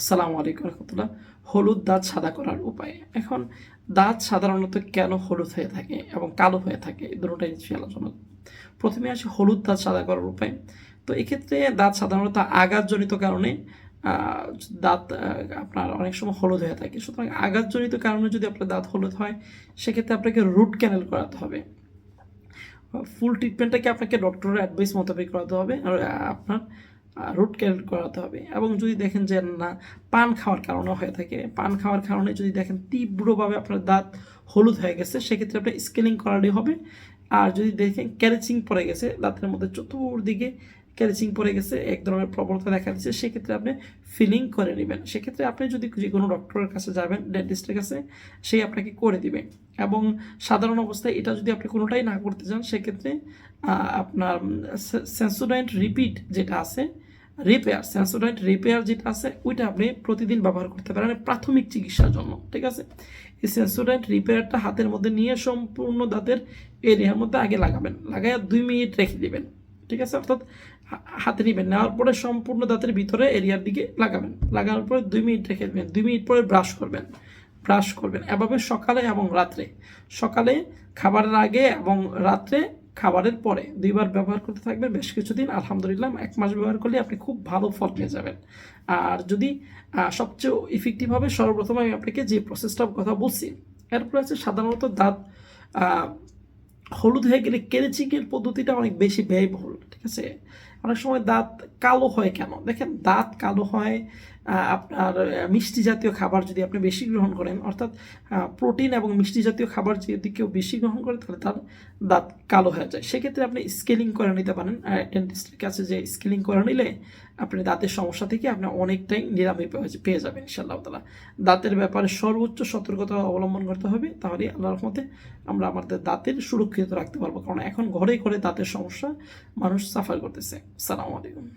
আসসালামু আলাইকুম রহমতুল্লাহ। হলুদ দাঁত সাদা করার উপায়। এখন দাঁত সাধারণত কেন হলুদ হয়ে থাকে এবং কালো হয়ে থাকে দুটোটাই নিশ্চয়ই আলোচনা। প্রথমে আসি হলুদ দাঁত সাদা করার উপায়। তো এক্ষেত্রে দাঁত সাধারণত আঘাতজনিত কারণে দাঁত আপনার অনেক সময় হলুদ হয়ে থাকে। সুতরাং আঘাতজনিত কারণে যদি আপনার দাঁত হলুদ হয়, সেক্ষেত্রে আপনাকে রুট ক্যানেল করাতে হবে। ফুল ট্রিটমেন্টটাকে আপনাকে ডক্টরের অ্যাডভাইস মোতাবেক করাতে হবে। আর আপনার রুট ক্যানেল করাতে হবে। এবং যদি দেখেন যে না, পান খাওয়ার কারণে হয়ে থাকে। পান খাওয়ার কারণে যদি দেখেন তীব্রভাবে আপনার দাঁত হলুদ হয়ে গেছে, সেক্ষেত্রে আপনার স্কেলিং করারই হবে। আর যদি দেখেন ক্যারেচিং পড়ে গেছে, দাঁতের মধ্যে চতুর্দিকে ক্যারেচিং পড়ে গেছে, এক ধরনের প্রবণতা দেখা দিচ্ছে, সেক্ষেত্রে আপনি ফিলিং করে নেবেন। সেক্ষেত্রে আপনি যদি যে কোনো ডক্টরের কাছে যাবেন, ডেন্টিস্টের কাছে সেই আপনাকে করে দিবে। এবং সাধারণ অবস্থায় এটা যদি আপনি কোনোটাই না করতে চান, সেক্ষেত্রে আপনার সেন্সোডাইন্ট রিপিট যেটা আছে, রিপেয়ার, সেন্সোডাইন্ট রিপেয়ার যেটা আছে, ওইটা আপনি প্রতিদিন ব্যবহার করতে পারেন প্রাথমিক চিকিৎসার জন্য, ঠিক আছে? এই সেন্সোডাইন্ট রিপেয়ারটা হাতের মধ্যে নিয়ে সম্পূর্ণ দাঁতের এরিয়ার মধ্যে আগে লাগাবেন লাগায় দুই মিনিট রেখে দিবেন। ঠিক আছে? অর্থাৎ হাতে নেবেন, নেওয়ার পরে সম্পূর্ণ দাঁতের ভিতরে এরিয়ার দিকে লাগাবেন। লাগানোর পরে দুই মিনিট রেখে দেবেন। দুই মিনিট পরে ব্রাশ করবেন। ব্রাশ করবেন। এভাবে সকালে এবং রাত্রে। সকালে খাবারের আগে এবং রাত্রে খাবারের পরে। দুইবার ব্যবহার করতে থাকবেন বেশ কিছুদিন। আলহামদুলিল্লাহ, এক মাস ব্যবহার করলে আপনি খুব ভালো ফল পেয়ে যাবেন। আর যদি সবচেয়ে ইফেক্টিভ হবে, সর্বপ্রথম আমি আপনাকে যে প্রসেসটার কথা বলছি, এরপরে আছে সাধারণত দাঁত হলুদ হয়ে গেলে কেরেচিংয়ের পদ্ধতিটা অনেক বেশি ব্যয়বহুল। ঠিক আছে? অনেক সময় দাঁত কালো হয় কেন? দেখেন দাঁত কালো হয় আপনার মিষ্টি জাতীয় খাবার যদি আপনি বেশি গ্রহণ করেন, অর্থাৎ প্রোটিন এবং মিষ্টি জাতীয় খাবার যদি কেউ বেশি গ্রহণ করে, তাহলে তার দাঁত কালো হয়ে যায়। সেক্ষেত্রে আপনি স্কেলিং করে নিতে পারেন। ডেন্টিস্টের কাছে যে স্কেলিং করে নিলে আপনি দাঁতের সমস্যা থেকে আপনি অনেকটাই নিরাময় পেয়ে- যাবেন ইনশাআল্লাহ তালা দাঁতের ব্যাপারে সর্বোচ্চ সতর্কতা অবলম্বন করতে হবে। তাহলে আল্লাহর মতে আমরা আমাদের দাঁতের সুরক্ষিত রাখতে পারব। কারণ এখন ঘরে ঘরে দাঁতের সমস্যা মানুষ সাফার করতেছে। সালাম আলাইকুম।